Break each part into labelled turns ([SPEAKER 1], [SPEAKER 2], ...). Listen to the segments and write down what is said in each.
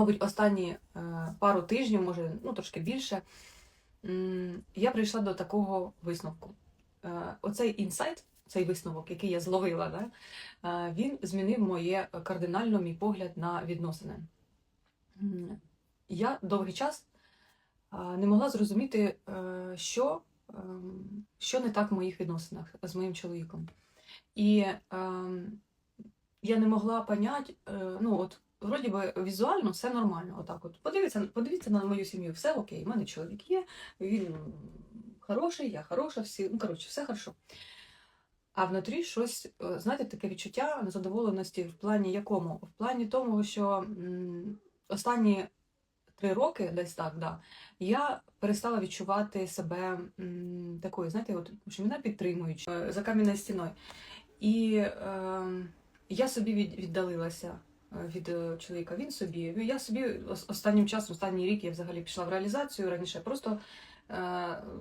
[SPEAKER 1] Мабуть, останні е, пару тижнів, може, ну трошки більше, я прийшла до такого висновку. Е, Оцей інсайт, цей висновок, який я зловила, да, е, він змінив моє кардинально мій погляд на відносини. Я довгий час не могла зрозуміти, що, що не так в моїх відносинах з моїм чоловіком. І ем, я не могла поняти, е, ну от вроді би візуально все нормально. Отак от. Подивіться, подивіться на мою сім'ю, все окей, в мене чоловік є, він хороший, я хороша, всі, ну коротше, все хорошо. А внутрі щось, е, знаєте, таке відчуття незадоволеності в плані якому? В плані тому, що останні три роки, десь так, да, я перестала відчувати себе такою, знаєте, от, що мене підтримують е, за кам'яною стіною. І е, я собі від, віддалилася від е, чоловіка. Він собі. Я собі останнім часом, останній рік я взагалі пішла в реалізацію. Раніше просто е,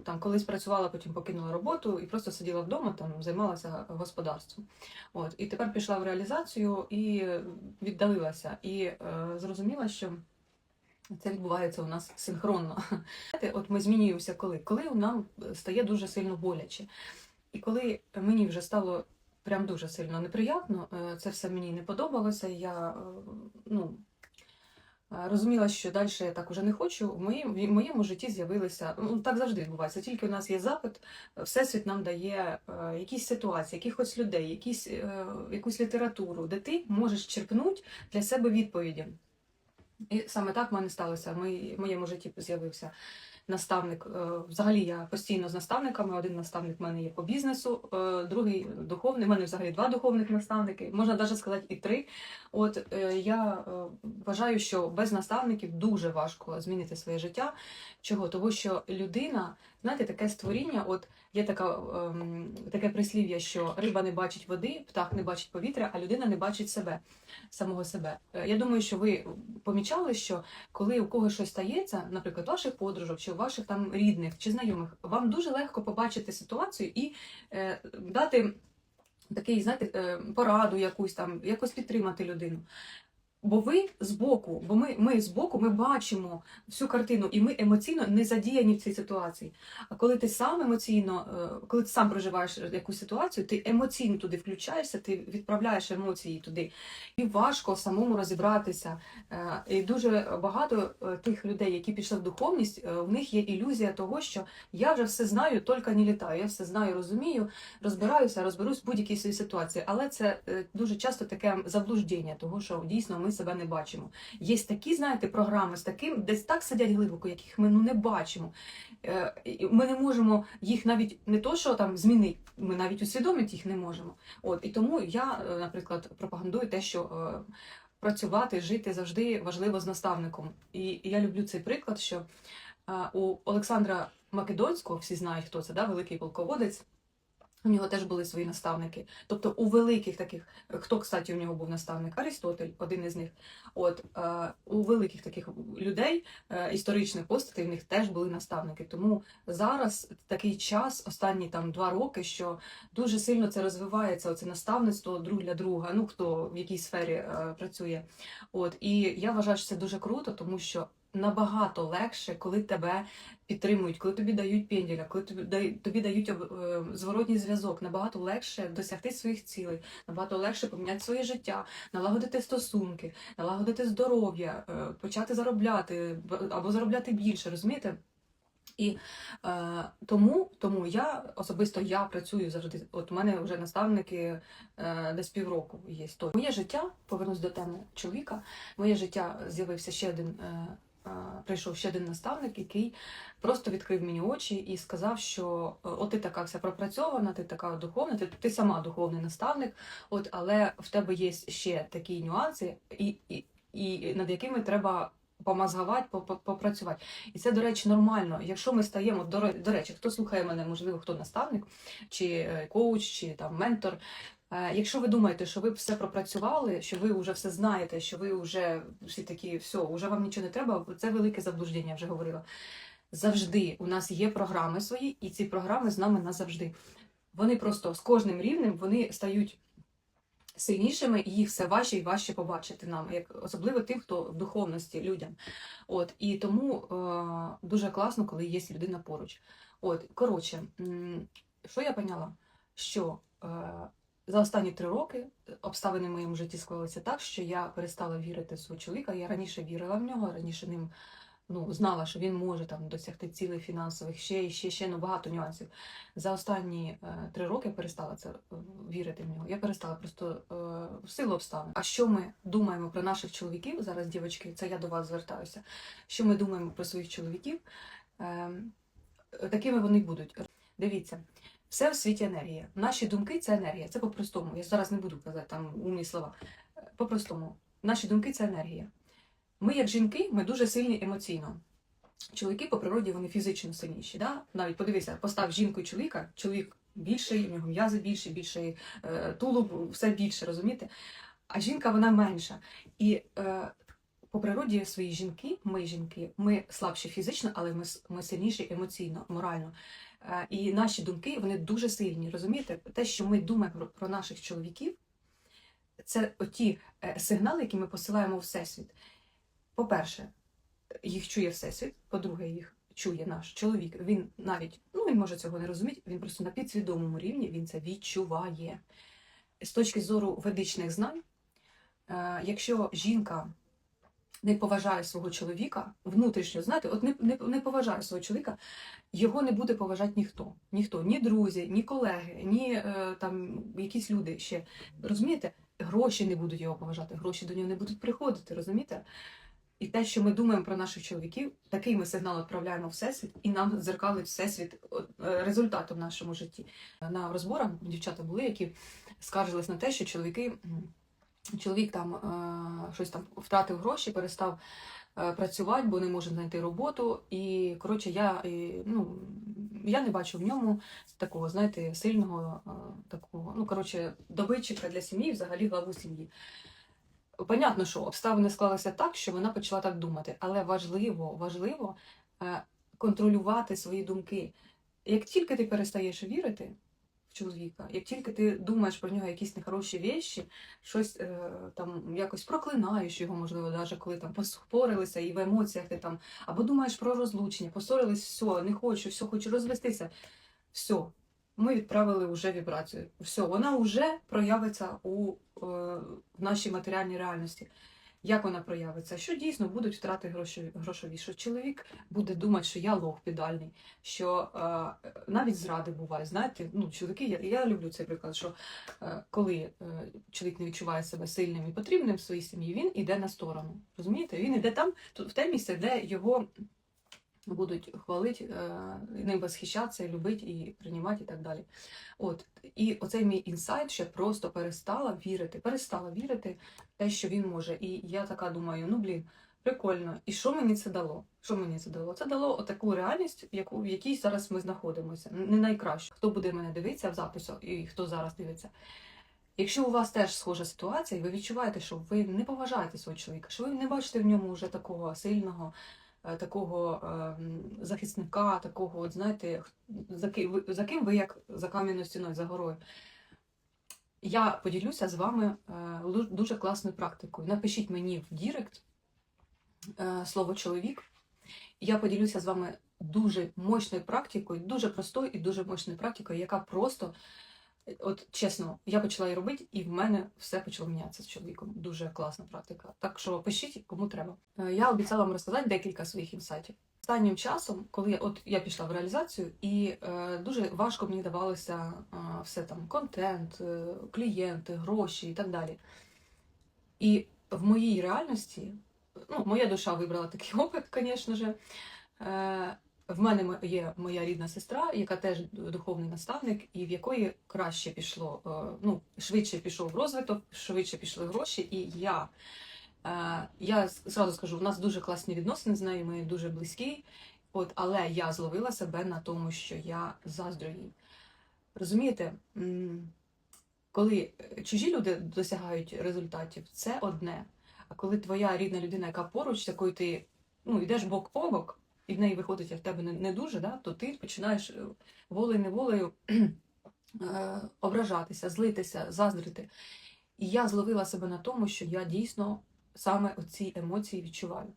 [SPEAKER 1] там колись працювала, потім покинула роботу і просто сиділа вдома, там займалася господарством. От і тепер пішла в реалізацію і віддалилася. І е, зрозуміла, що. Це відбувається у нас синхронно. От ми змінюємося коли? Коли нам стає дуже сильно боляче. І коли мені вже стало прям дуже сильно неприємно, е, це все мені не подобалося. Я е, ну, е, розуміла, що далі я так уже не хочу. В моєму, в моєму житті з'явилися. Ну, так завжди відбувається. Тільки у нас є запит, Всесвіт нам дає якісь ситуації, якихось людей, якісь, якусь літературу, де ти можеш черпнути для себе відповіді. І саме так в мене сталося. В моєму житті з'явився наставник. Е, Взагалі я постійно з наставниками. Один наставник в мене є по бізнесу, е, другий духовний. У мене взагалі два духовних наставники, можна навіть сказати і три. От е, я вважаю, що без наставників дуже важко змінити своє життя. Чого? Того, що людина, знаєте, таке створіння, от є така, ем, таке прислів'я, що риба не бачить води, птах не бачить повітря, а людина не бачить себе, самого себе. Я думаю, що ви помічали, що коли у когось щось стається, наприклад, ваших подружок, чи ваших там рідних чи знайомих, вам дуже легко побачити ситуацію і е, дати такий, знаєте, е, пораду якусь там, якось підтримати людину. Бо ви збоку, бо ми, ми збоку ми бачимо всю картину, і ми емоційно не задіяні в цій ситуації. А коли ти сам емоційно, е, коли ти сам проживаєш якусь ситуацію, ти емоційно туди включаєшся, ти відправляєш емоції туди. І важко самому розібратися. Е, І дуже багато е, тих людей, які пішли в духовність, в них є ілюзія того, що я вже все знаю, тільки не літаю. Я все знаю, розумію, розбираюся, розберусь в будь-якій своїй ситуації. Але це дуже часто таке заблуждення, того, що дійсно ми себе не бачимо. Є такі, знаєте, програми з таким, десь так сидять глибоко, яких ми ну не бачимо. Е, Ми не можемо їх навіть не то, що там змінити, ми навіть усвідомити їх не можемо. От і тому я, е, наприклад, пропагандую те, що е, працювати, жити завжди важливо з наставником. І, я люблю цей приклад, що у Олександра Македонського, всі знають, хто це, да, великий полководець. У нього теж були свої наставники. Тобто у великих таких, хто, кстати, у нього був наставник? Аристотель, один із них. От е, у великих таких людей, е, історичних постатей, в них теж були наставники. Тому зараз такий час, останні там два роки, що дуже сильно це розвивається, оце наставництво друг для друга, ну хто в якій сфері е, працює. От і я вважаю, що це дуже круто, тому що набагато легше, коли тебе підтримують, коли тобі дають пенділя, коли тобі дай- тобі дають е, зворотній зв'язок, набагато легше досягти своїх цілей, набагато легше поміняти своє життя, налагодити стосунки, налагодити здоров'я, е, почати заробляти або заробляти більше, розумієте? І е, тому, тому я особисто я працюю завжди. От у мене вже наставники е, десь півроку є. То моє життя, повернусь до теми чоловіка. Моє життя з'явився ще один. Е, Прийшов ще один наставник, який просто відкрив мені очі і сказав, що от ти така вся пропрацьована, ти така духовна, ти, ти сама духовний наставник, от але в тебе є ще такі нюанси, і, і, і над якими треба помазгувати, поп- попрацювати. І це, до речі, нормально. Якщо ми стаємо, до речі, хто слухає мене, можливо, хто наставник, чи е, коуч, чи там ментор. Е, Якщо ви думаєте, що ви все пропрацювали, що ви вже все знаєте, що ви вже всі такі, все, вже вам нічого не треба, це велике заблуждення, я вже говорила. Завжди у нас є програми свої, і ці програми з нами назавжди. Вони просто з кожним рівнем вони стають сильнішими, і їх все важче і важче побачити нам, як особливо тим, хто в духовності людям. От і тому е, дуже класно, коли є людина поруч. От, коротше, що я поняла? Що е, за останні три роки обставини в моєму житті склалися так, що я перестала вірити в свого чоловіка. Я раніше вірила в нього, раніше ним ну, знала, що він може там досягти цілей фінансових, ще і ще, ще ну, багато нюансів. За останні е, три роки я перестала це е, вірити в нього. Я перестала просто е, в силу обставин. А що ми думаємо про наших чоловіків зараз, дівчатки, це я до вас звертаюся. Що ми думаємо про своїх чоловіків? Е, такими вони будуть. Дивіться. Все в світі енергія. Наші думки це енергія. Це по-простому. Я зараз не буду казати там умні слова. Е, По-простому. Наші думки це енергія. Ми, як жінки, ми дуже сильні емоційно. Чоловіки по природі вони фізично сильніші. Да? Навіть подивися, постав жінку і чоловіка, чоловік більший, у нього м'язи більші, більший е, тулуб, все більше, розумієте? А жінка вона менша. І е, по природі свої жінки, ми жінки, ми слабші фізично, але ми, ми сильніші емоційно, морально. Е, і наші думки вони дуже сильні. Розумієте? Те, що ми думаємо про, наших чоловіків, це оті е, сигнали, які ми посилаємо у всесвіт. По-перше, їх чує всесвіт. По-друге, їх чує наш чоловік. Він навіть ну він може цього не розуміти. Він просто на підсвідомому рівні він це відчуває. З точки зору ведичних знань, е, якщо жінка не поважає свого чоловіка, внутрішньо, знаєте, от не, не, не поважає свого чоловіка, його не буде поважати ніхто. Ніхто, ні друзі, ні колеги, ні е, там якісь люди ще. Розумієте? Гроші не будуть його поважати, гроші до нього не будуть приходити, розумієте? І те, що ми думаємо про наших чоловіків, такий ми сигнал відправляємо всесвіт, і нам дзеркалить всесвіт е, результатом в нашому житті. На розборах дівчата були, які скаржились на те, що чоловіки, чоловік там е, щось там втратив гроші, перестав е, працювати, бо не може знайти роботу. І коротше, я, ну, я не бачу в ньому такого, знаєте, сильного е, такого, ну коротше, добитчика для сім'ї, взагалі главу сім'ї. Понятно, що обставини склалися так, що вона почала так думати, але важливо, важливо е, контролювати свої думки. Як тільки ти перестаєш вірити чоловіка, як тільки ти думаєш про нього якісь нехороші речі, щось е, там якось проклинаєш його, можливо, навіть коли там поспорилися і в емоціях ти там, або думаєш про розлучення, посорились, все, не хочу, все, хочу розвестися. Все, ми відправили вже вібрацію. Все, вона вже проявиться у е, в нашій матеріальній реальності. Як вона проявиться? Що дійсно будуть втрати грошові? Що чоловік буде думати, що я лох підальний, що е, навіть зради бувають. Знаєте, ну чоловіки, я, я люблю цей приклад, що е, коли е, чоловік не відчуває себе сильним і потрібним в своїй сім'ї, він іде на сторону. Розумієте? Він іде там, в те місце, де його будуть хвалити, е, ним восхищатися, любити і приймати і так далі. От і оцей мій інсайт, що просто перестала вірити, перестала вірити в те, що він може. І я така думаю, ну блін, прикольно. І що мені це дало? Що мені це дало? Це дало таку реальність, яку в якій зараз ми знаходимося. Не найкраще. Хто буде мене дивитися в запису і хто зараз дивиться. Якщо у вас теж схожа ситуація, і ви відчуваєте, що ви не поважаєте свого чоловіка, що ви не бачите в ньому вже такого сильного, такого ем, захисника, такого, от знаєте, за ким, за ким ви як за кам'яною стіною, за горою. Я поділюся з вами е, дуже класною практикою. Напишіть мені в Дірект е, слово чоловік. Я поділюся з вами дуже мощною практикою, дуже простою і дуже мощною практикою, яка просто, е, от чесно, я почала її робити, і в мене все почало мінятися з чоловіком. Дуже класна практика. Так що пишіть, кому треба. Е, Я обіцяла вам розказати декілька своїх інсайтів. Останнім часом, коли я, от я пішла в реалізацію, і е, дуже важко мені давалося е, все там контент, е, клієнти, гроші і так далі. І в моїй реальності, ну, моя душа вибрала такий опит, звісно ж. Е, в мене є моя рідна сестра, яка теж духовний наставник, і в якої краще пішло, е, ну, швидше пішов розвиток, швидше пішли гроші. І я, е, я зразу скажу, в нас дуже класні відносини з нею, ми дуже близькі. От, але я зловила себе на тому, що я заздрю їй. Розумієте, коли е, чужі люди досягають результатів, це одне. А коли твоя рідна людина, яка поруч, з якою ти ну, йдеш бок по бок, і в неї виходить, а в тебе не, не дуже, да, то ти починаєш е, волею-неволею е, ображатися, злитися, заздрити. І я зловила себе на тому, що я дійсно саме оці емоції відчуваю.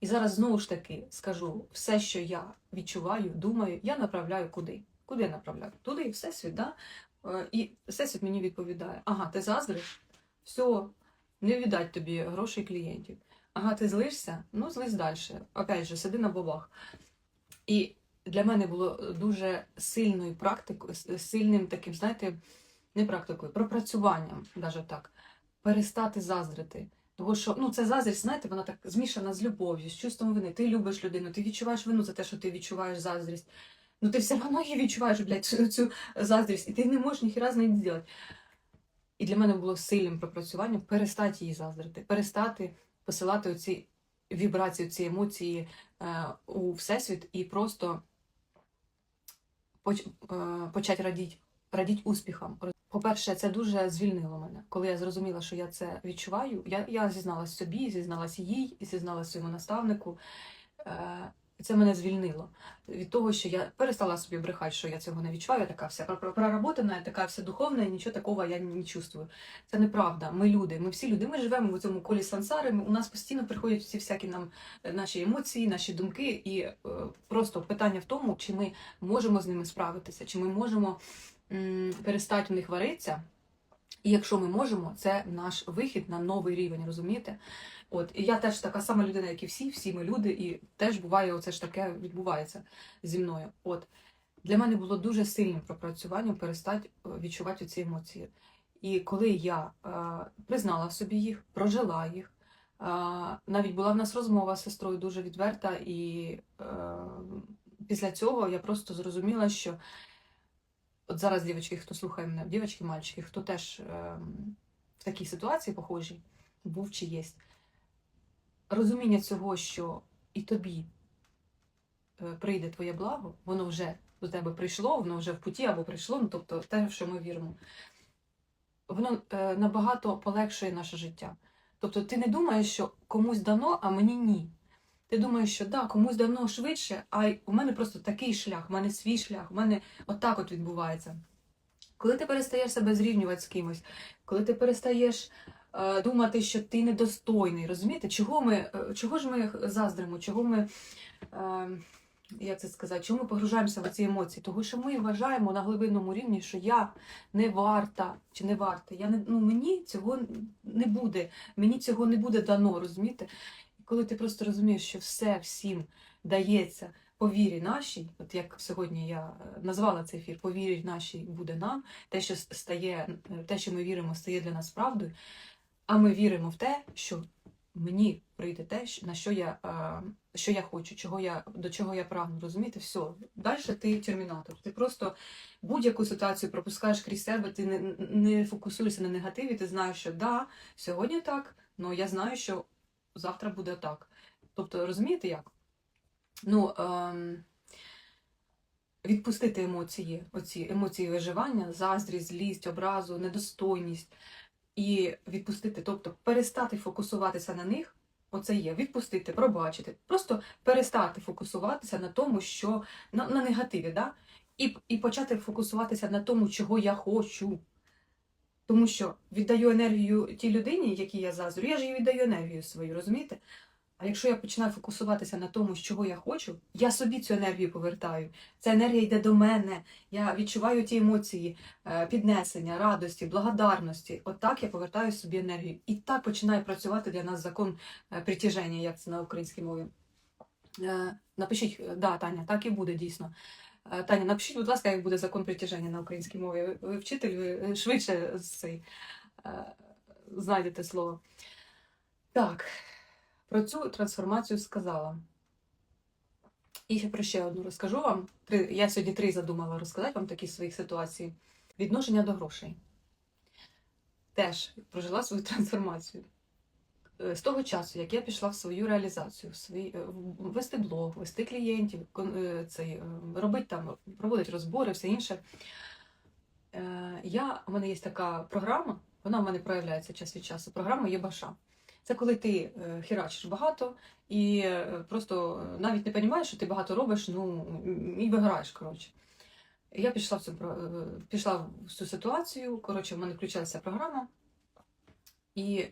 [SPEAKER 1] І зараз знову ж таки скажу, все, що я відчуваю, думаю, я направляю куди? Куди я направляю? Туди, і всесвіт, да? Е, І всесвіт мені відповідає: ага, ти заздриш, все, не віддать тобі грошей клієнтів. Ага, ти злишся? Ну, злись далі. Опять же, сиди на бабах. І для мене було дуже сильною практикою, сильним таким, знаєте, не практикою, пропрацюванням, навіть так, перестати заздрити. Тому що ну, це заздрість, знаєте, вона так змішана з любов'ю, з чувством вини. Ти любиш людину, ти відчуваєш вину за те, що ти відчуваєш заздрість. Ну ти все одно її відчуваєш, блядь, цю, цю заздрість, і ти не можеш ніхіра з нею зробити. І для мене було сильним пропрацюванням перестати її заздрити, перестати посилати оці вібрації, ці емоції е, у всесвіт і просто е, почати радіти, радіти успіхам. По-перше, це дуже звільнило мене. Коли я зрозуміла, що я це відчуваю, я, я зізналась собі, зізналась їй, зізналась своєму наставнику. Е, це мене звільнило від того, що я перестала собі брехати, що я цього не відчуваю. Я така вся пр- пр- проработана, я така вся духовна, і нічого такого я не чувствую. Це неправда. Ми люди, ми всі люди. Ми живемо в цьому колі сансари. У нас постійно приходять ці всякі нам е, наші емоції, наші думки, і е, просто питання в тому, чи ми можемо з ними справитися, чи ми можемо м, перестати в них варитися. І якщо ми можемо, це наш вихід на новий рівень, розумієте? От і я теж така сама людина, як і всі, всі ми люди, і теж буває, оце ж таке відбувається зі мною. От для мене було дуже сильним пропрацюванням перестати е, відчувати ці емоції. І коли я е, признала собі їх, прожила їх, е, навіть була в нас розмова з сестрою дуже відверта, і е, після цього я просто зрозуміла, що от зараз дівчатки, хто слухає мене, дівчатки, мальчики, хто теж е, в такій ситуації похожій, був чи є. Розуміння цього, що і тобі е, прийде твоє благо, воно вже до тебе прийшло, воно вже в путі або прийшло, ну тобто те, в що ми віримо, воно е, набагато полегшує наше життя. Тобто ти не думаєш, що комусь дано, а мені ні. Ти думаєш, що да, комусь дано швидше, а у мене просто такий шлях, у мене свій шлях, у мене отак от відбувається. Коли ти перестаєш себе зрівнювати з кимось, коли ти перестаєш е, думати, що ти недостойний, розумієте, чого ми, е, чого ж ми заздримо, чого ми, е, як це сказати, чому ми погружаємося в ці емоції? Тому що ми вважаємо на глибинному рівні, що я не варта чи не варта. Я не, ну, мені цього не буде, мені цього не буде дано, розумієте? Коли ти просто розумієш, що все всім дається по вірі нашій, от як сьогодні я е, назвала цей ефір, по вірі нашій буде нам, те, що стає, те, що ми віримо, стає для нас правдою. А ми віримо в те, що мені прийде те, на що я, що я хочу, чого я, до чого я прагну, розумієте? Все. Далі ти термінатор. Ти просто будь-яку ситуацію пропускаєш крізь себе, ти не, не фокусуєшся на негативі, ти знаєш, що да, сьогодні так, але я знаю, що завтра буде так. Тобто, розумієте як? Ну, ем, відпустити емоції, оці емоції виживання, заздрість, злість, образу, недостойність і відпустити, тобто перестати фокусуватися на них. Оце є відпустити, пробачити, просто перестати фокусуватися на тому, що на, на негативі, да? і, і почати фокусуватися на тому, чого я хочу. Тому що віддаю енергію тій людині, якій я заздрю, я ж їй віддаю енергію свою, розумієте? А якщо я починаю фокусуватися на тому, чого я хочу, я собі цю енергію повертаю. Ця енергія йде до мене. Я відчуваю ті емоції е, піднесення, радості, благодарності. Отак я повертаю собі енергію. І так починає працювати для нас закон е, притяження, як це на українській мові. Е, Напишіть, да, Таня, так і буде дійсно. Е, Таня, напишіть, будь ласка, як буде закон притяження на українській мові. Ви, вчитель, ви е, швидше цей, е, знайдете слово. Так, про цю трансформацію сказала. І ще про ще одну розкажу вам. Я сьогодні три задумала розказати вам такі своїх ситуацій. Відношення до грошей. Теж прожила свою трансформацію. Е, З того часу, як я пішла в свою реалізацію, в свій, е, вести блог, вести клієнтів, е, цей, робити там, проводити розбори, все інше. Я, у мене є така програма, вона в мене проявляється час від часу. Програма є баша. Це коли ти херачиш багато і просто навіть не розумієш, що ти багато робиш, ну і виграєш. Коротше. Я пішла в цю пішла в цю ситуацію. Коротше, в мене включилася програма. І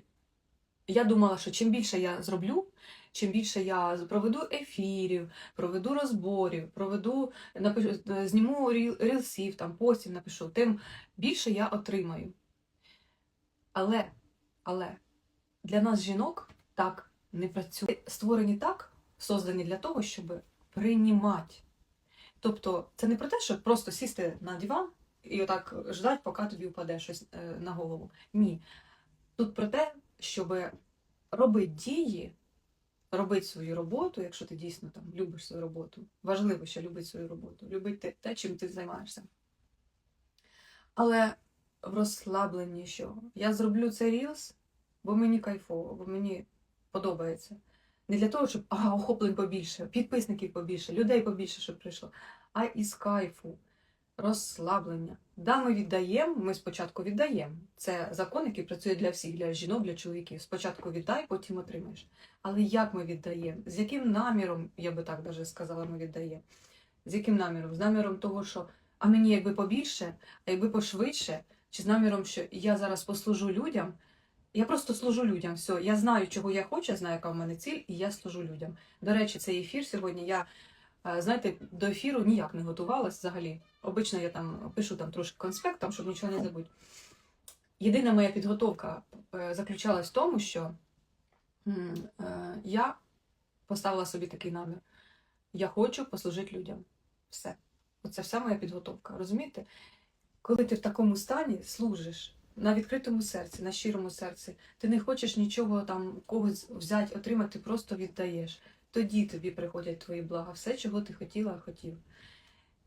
[SPEAKER 1] я думала, що чим більше я зроблю, чим більше я проведу ефірів, проведу розборів, проведу, напишу, зніму рілсів, там, постів напишу, тим більше я отримаю. Але, але для нас, жінок, так не працює. Створені так, создані для того, щоб приймати. Тобто, це не про те, щоб просто сісти на диван і отак ждати, поки тобі впаде щось е, на голову. Ні. Тут про те, щоб робити дії, робити свою роботу, якщо ти дійсно там любиш свою роботу. Важливо, що любити свою роботу, любити те, чим ти займаєшся. Але в розслабленні, що я зроблю цей рілс, бо мені кайфово, бо мені подобається. Не для того, щоб ага, охоплень побільше, підписників побільше, людей побільше, щоб прийшло, а із кайфу, розслаблення. Да, ми віддаємо, ми спочатку віддаємо. Це закон, який працює для всіх, для жінок, для чоловіків. Спочатку віддай, потім отримаєш. Але як ми віддаємо? З яким наміром, я би так даже сказала, ми віддаємо? З яким наміром? З наміром того, що а мені якби побільше, а якби пошвидше, чи з наміром, що я зараз послужу людям. Я просто служу людям. Все, я знаю, чого я хочу, я знаю, яка в мене ціль, і я служу людям. До речі, цей ефір сьогодні я, знаєте, до ефіру ніяк не готувалась взагалі. Обично я там пишу там трошки конспект, там, щоб нічого не забути. Єдина моя підготовка е, заключалась в тому, що е, я поставила собі такий намір. Я хочу послужити людям. Все. Оце вся моя підготовка. Розумієте? Коли ти в такому стані служиш на відкритому серці, на щирому серці, ти не хочеш нічого там когось взяти, отримати, просто віддаєш. Тоді тобі приходять твої блага, все, чого ти хотіла, хотів.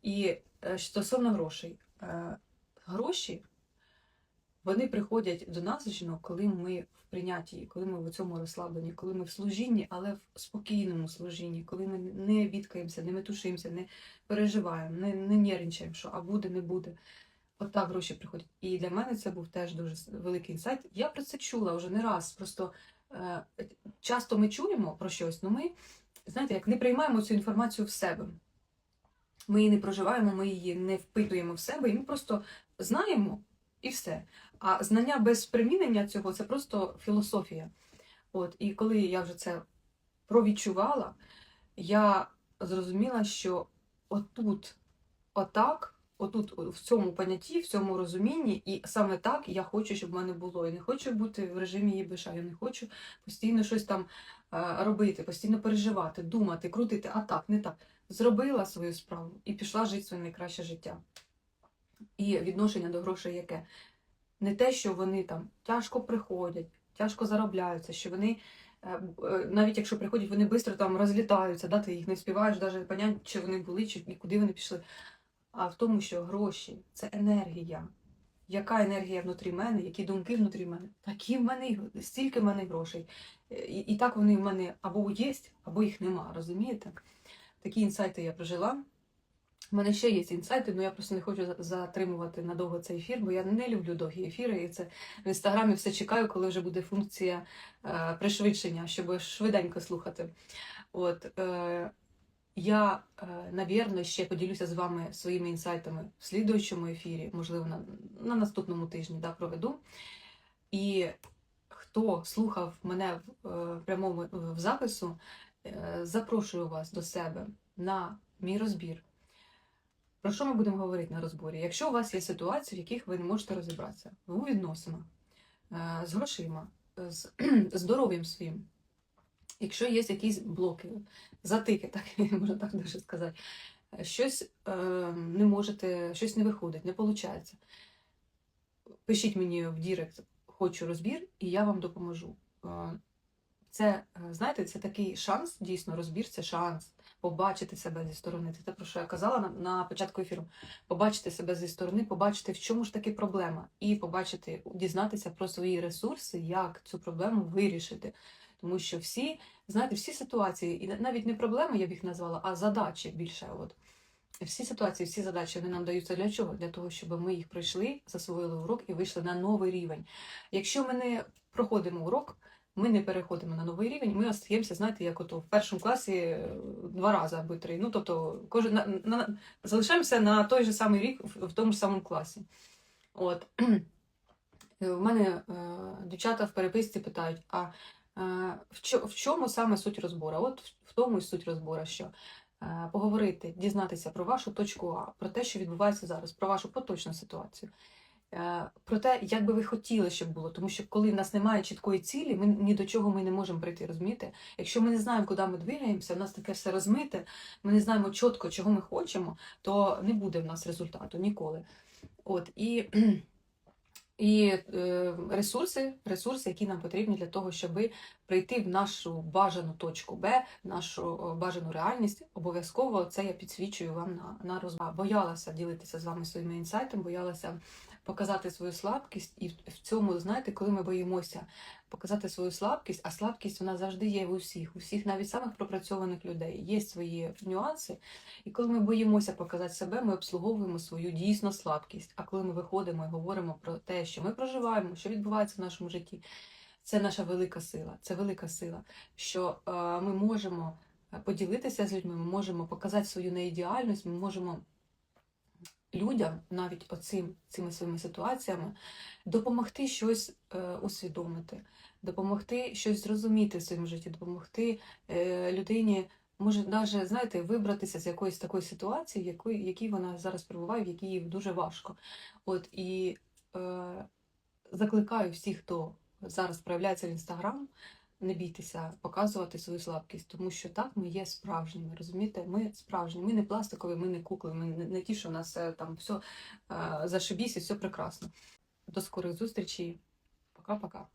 [SPEAKER 1] І е, стосовно грошей, Е, гроші вони приходять до нас, жінок, коли ми в прийнятті, коли ми в цьому розслабленні, коли ми в служінні, але в спокійному служінні, коли ми не відкаємося, не метушимося, не переживаємо, не, не нервничаємо, що а буде, не буде. От так гроші приходять. І для мене це був теж дуже великий інсайт. Я про це чула вже не раз. Просто часто ми чуємо про щось, але ми, знаєте, як не приймаємо цю інформацію в себе. Ми її не проживаємо, ми її не впитуємо в себе, і ми просто знаємо і все. А знання без примінення цього це просто філософія. От, і коли я вже це провідчувала, я зрозуміла, що отут, отак, отут, в цьому понятті, в цьому розумінні, і саме так я хочу, щоб в мене було. Я не хочу бути в режимі ЄБШ, я не хочу постійно щось там робити, постійно переживати, думати, крутити, а так, не так. Зробила свою справу і пішла жити своє найкраще життя. І відношення до грошей яке? Не те, що вони там тяжко приходять, тяжко заробляються, що вони, е, е, навіть якщо приходять, вони швидко там розлітаються, да, ти їх не співаєш, навіть поняти, чи вони були, чи і куди вони пішли. А в тому, що гроші це енергія. Яка енергія внутрі мене, які думки внутрі мене, такі в мене, стільки в мене грошей. І, і так вони в мене або є, або їх нема, розумієте? Такі інсайти я прожила. У мене ще є інсайти, але я просто не хочу затримувати надовго цей ефір, бо я не люблю довгі ефіри. І це в інстаграмі все чекаю, коли вже буде функція е, пришвидшення, щоб швиденько слухати. От е, я, е, навірно, ще поділюся з вами своїми інсайтами в слідуючому ефірі, можливо, на, на наступному тижні да, проведу. І хто слухав мене в е, прямому в запису, е, запрошую вас до себе на мій розбір. Про що ми будемо говорити на розборі? Якщо у вас є ситуації, в яких ви не можете розібратися у відносинах, е, з грошима, з здоров'ям своїм, якщо є якісь блоки, затики, так можна так даже сказати, е, щось е, не можете, щось не виходить, не виходить. Пишіть мені в Дірект, хочу розбір, і я вам допоможу. Е, Це, е, знаєте, це такий шанс, дійсно, розбір це шанс побачити себе зі сторони. Це те, про що я казала на, на початку ефіру. Побачити себе зі сторони, побачити, в чому ж таки проблема, і побачити, дізнатися про свої ресурси, як цю проблему вирішити. Тому що всі, знаєте, всі ситуації, і навіть не проблеми, я б їх назвала, а задачі більше. От. Всі ситуації, всі задачі вони нам даються для чого? Для того, щоб ми їх пройшли, засвоїли урок і вийшли на новий рівень. Якщо ми не проходимо урок, ми не переходимо на новий рівень, ми остаємося, знаєте, як ото в першому класі е, два рази або три. Ну, тобто, кожен на, на, залишаємося на той же самий рік в, в тому ж самому класі. От. Е, В мене е, дівчата в переписці питають: а е, в, чому саме суть розбору? От в, тому і суть розбору, що поговорити, дізнатися про вашу точку А, про те, що відбувається зараз, про вашу поточну ситуацію. е, Про те, як би ви хотіли, щоб було, тому що коли в нас немає чіткої цілі, ми ні до чого ми не можемо прийти, розумієте? Якщо ми не знаємо, куди ми двигаємося, у нас таке все розмите, ми не знаємо чітко, чого ми хочемо, то не буде в нас результату ніколи. От і і е, ресурси, ресурси, які нам потрібні для того, щоб прийти в нашу бажану точку Б, нашу е, бажану реальність, обов'язково це я підсвічую вам на, на розмову. Боялася ділитися з вами своїми інсайтами, боялася показати свою слабкість, і в цьому, знаєте, коли ми боїмося показати свою слабкість, а слабкість вона завжди є в усіх, у всіх, навіть самих пропрацьованих людей, є свої нюанси. І коли ми боїмося показати себе, ми обслуговуємо свою дійсно слабкість. А коли ми виходимо і говоримо про те, що ми проживаємо, що відбувається в нашому житті, це наша велика сила. Це велика сила, що е, ми можемо поділитися з людьми, ми можемо показати свою неідеальність, ми можемо людям, навіть оцим цими своїми ситуаціями, допомогти щось е, усвідомити, допомогти щось зрозуміти в своєму житті, допомогти е, людині може навіть, знаєте, вибратися з якоїсь такої ситуації, в якої, якій вона зараз перебуває, в якій їй дуже важко. От і е, закликаю всіх, хто зараз проявляється в інстаграм, не бійтеся показувати свою слабкість, тому що так ми є справжніми. Розумієте, ми справжні, ми не пластикові, ми не кукли, ми не, ті, що в нас е, там все зашибісь і все прекрасно. До скорих зустрічей. Пока-пока.